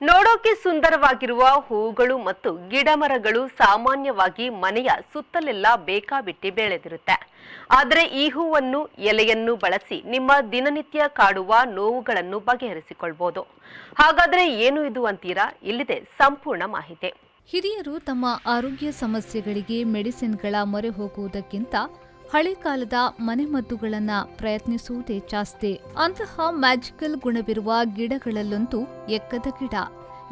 ನೋಡೋಕೆ ಸುಂದರವಾಗಿರುವ ಹೂಗಳು ಮತ್ತು ಗಿಡಮರಗಳು ಸಾಮಾನ್ಯವಾಗಿ ಮನೆಯ ಸುತ್ತಲೆಲ್ಲ ಬೇಕಾಬಿಟ್ಟಿ ಬೆಳೆದಿರುತ್ತೆ. ಆದರೆ ಈ ಹೂವನ್ನು ಎಲೆಯನ್ನು ಬಳಸಿ ನಿಮ್ಮ ದಿನನಿತ್ಯ ಕಾಡುವ ನೋವುಗಳನ್ನು ಬಗೆಹರಿಸಿಕೊಳ್ಬೋದು. ಹಾಗಾದ್ರೆ ಏನು ಇದು ಅಂತೀರಾ? ಇಲ್ಲಿದೆ ಸಂಪೂರ್ಣ ಮಾಹಿತಿ. ಹಿರಿಯರು ತಮ್ಮ ಆರೋಗ್ಯ ಸಮಸ್ಯೆಗಳಿಗೆ ಮೆಡಿಸಿನ್ಗಳ ಮೊರೆ ಹೋಗುವುದಕ್ಕಿಂತ ಹಳೆ ಕಾಲದ ಮನೆಮದ್ದುಗಳನ್ನ ಪ್ರಯತ್ನಿಸುವುದೇ ಜಾಸ್ತಿ. ಅಂತಹ ಮ್ಯಾಜಿಕಲ್ ಗುಣವಿರುವ ಗಿಡಗಳಲ್ಲೊಂದು ಎಕ್ಕದ ಗಿಡ.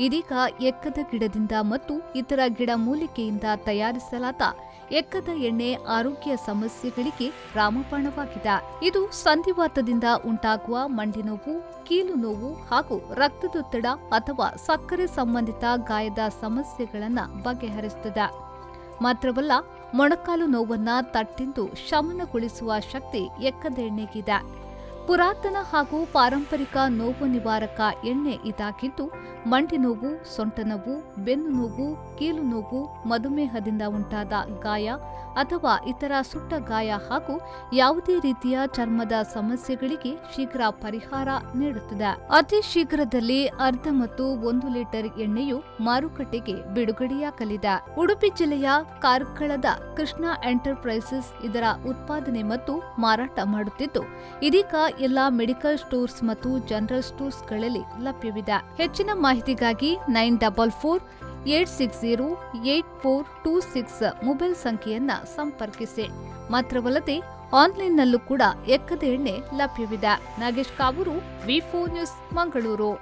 ಇದೀಗ ಎಕ್ಕದ ಗಿಡದಿಂದ ಮತ್ತು ಇತರ ಗಿಡ ಮೂಲಿಕೆಯಿಂದ ತಯಾರಿಸಲಾದ ಎಕ್ಕದ ಎಣ್ಣೆ ಆರೋಗ್ಯ ಸಮಸ್ಯೆಗಳಿಗೆ ರಾಮಬಾಣವಾಗಿದೆ. ಇದು ಸಂಧಿವಾತದಿಂದ ಉಂಟಾಗುವ ಮಂಡಿ ನೋವು, ಕೀಲು ನೋವು ಹಾಗೂ ರಕ್ತದೊತ್ತಡ ಅಥವಾ ಸಕ್ಕರೆ ಸಂಬಂಧಿತ ಗಾಯದ ಸಮಸ್ಯೆಗಳನ್ನು ಬಗೆಹರಿಸುತ್ತದೆ. ಮಾತ್ರವಲ್ಲ ಮೊಣಕಾಲು ನೋವನ್ನು ತಟ್ಟಿಂದು ಶಮನಗೊಳಿಸುವ ಶಕ್ತಿ ಎಕ್ಕದ ಎಣ್ಣೆಗಿದೆ ಪುರಾತನ ಹಾಗೂ ಪಾರಂಪರಿಕ ನೋವು ನಿವಾರಕ ಎಣ್ಣೆ ಇದಾಗಿದ್ದು, ಮಂಡಿ ನೋವು, ಸೊಂಟ ನೋವು, ಬೆನ್ನು ನೋವು, ಕೀಲು ನೋವು, ಮಧುಮೇಹದಿಂದ ಉಂಟಾದ ಗಾಯ ಅಥವಾ ಇತರ ಸುಟ್ಟ ಗಾಯ ಹಾಗೂ ಯಾವುದೇ ರೀತಿಯ ಚರ್ಮದ ಸಮಸ್ಯೆಗಳಿಗೆ ಶೀಘ್ರ ಪರಿಹಾರ ನೀಡುತ್ತದೆ. ಅತಿ ಶೀಘ್ರದಲ್ಲಿ ಅರ್ಧ ಮತ್ತು ಒಂದು ಲೀಟರ್ ಎಣ್ಣೆಯು ಮಾರುಕಟ್ಟೆಗೆ ಬಿಡುಗಡೆಯಾಗಲಿದೆ. ಉಡುಪಿ ಜಿಲ್ಲೆಯ ಕಾರ್ಕಳದ ಕೃಷ್ಣ ಎಂಟರ್ಪ್ರೈಸಸ್ ಇದರ ಉತ್ಪಾದನೆ ಮತ್ತು ಮಾರಾಟ ಮಾಡುತ್ತಿದ್ದು, ಇದೀಗ ಎಲ್ಲಾ ಮೆಡಿಕಲ್ ಸ್ಟೋರ್ಸ್ ಮತ್ತು ಜನರಲ್ ಸ್ಟೋರ್ಸ್ಗಳಲ್ಲಿ ಲಭ್ಯವಿದೆ. ಹೆಚ್ಚಿನ ಮಾಹಿತಿಗಾಗಿ nine double four eight six zero eight four two six mobile ಸಂಖ್ಯೆಯನ್ನ ಸಂಪರ್ಕಿಸಿ. ಮಾತ್ರವಲ್ಲದೆ, ಆನ್ಲೈನ್ನಲ್ಲೂ ಕೂಡ ಎಕ್ಕದ ಎಣ್ಣೆ ಲಭ್ಯವಿದೆ. Nagesh Kavoor V four news Mangaluru.